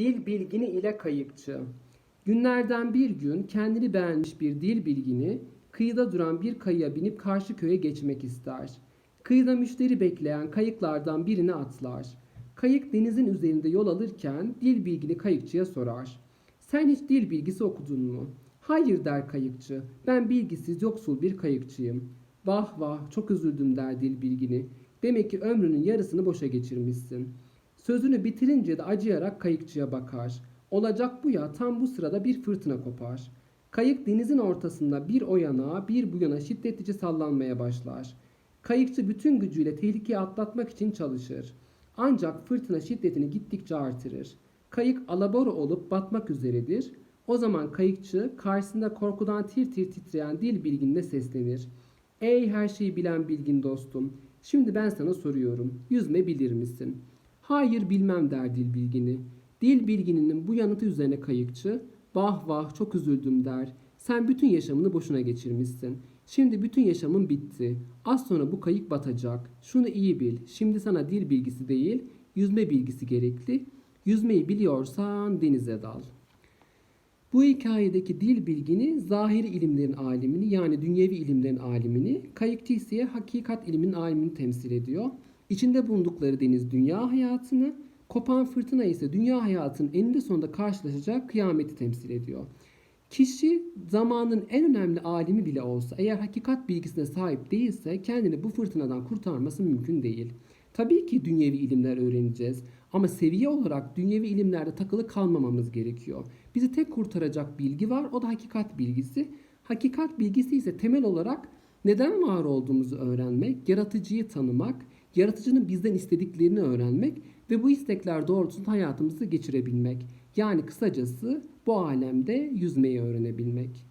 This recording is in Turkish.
Dil bilgini ile kayıkçı. Günlerden bir gün kendini beğenmiş bir dil bilgini kıyıda duran bir kayığa binip karşı köye geçmek ister. Kıyıda müşteri bekleyen kayıklardan birini atlar. Kayık denizin üzerinde yol alırken dil bilgini kayıkçıya sorar. Sen hiç dil bilgisi okudun mu? Hayır der kayıkçı. Ben bilgisiz yoksul bir kayıkçıyım. Vah vah çok üzüldüm der dil bilgini. Demek ki ömrünün yarısını boşa geçirmişsin. Sözünü bitirince de acıyarak kayıkçıya bakar. Olacak bu ya tam bu sırada bir fırtına kopar. Kayık denizin ortasında bir o yana bir bu yana şiddetlice sallanmaya başlar. Kayıkçı bütün gücüyle tehlikeyi atlatmak için çalışır. Ancak fırtına şiddetini gittikçe artırır. Kayık alabora olup batmak üzeredir. O zaman kayıkçı karşısında korkudan tir tir titreyen dil bilginine seslenir. Ey her şeyi bilen bilgin dostum, şimdi ben sana soruyorum. Yüzme bilir misin? Hayır bilmem der dil bilgini. Dil bilgininin bu yanıtı üzerine kayıkçı, vah vah çok üzüldüm der. Sen bütün yaşamını boşuna geçirmişsin. Şimdi bütün yaşamın bitti. Az sonra bu kayık batacak. Şunu iyi bil. Şimdi sana dil bilgisi değil, yüzme bilgisi gerekli. Yüzmeyi biliyorsan denize dal. Bu hikayedeki dil bilgini zahiri ilimlerin alimini yani dünyevi ilimlerin alimini, kayıkçı ise hakikat ilminin alimini temsil ediyor. İçinde bulundukları deniz dünya hayatını, kopan fırtına ise dünya hayatının eninde sonunda karşılaşacak kıyameti temsil ediyor. Kişi zamanın en önemli alimi bile olsa eğer hakikat bilgisine sahip değilse kendini bu fırtınadan kurtarması mümkün değil. Tabii ki dünyevi ilimler öğreneceğiz ama seviye olarak dünyevi ilimlerde takılı kalmamamız gerekiyor. Bizi tek kurtaracak bilgi var o da hakikat bilgisi. Hakikat bilgisi ise temel olarak neden var olduğumuzu öğrenmek, yaratıcıyı tanımak, yaratıcının bizden istediklerini öğrenmek ve bu istekler doğrultusunda hayatımızı geçirebilmek. Yani kısacası bu alemde yüzmeyi öğrenebilmek.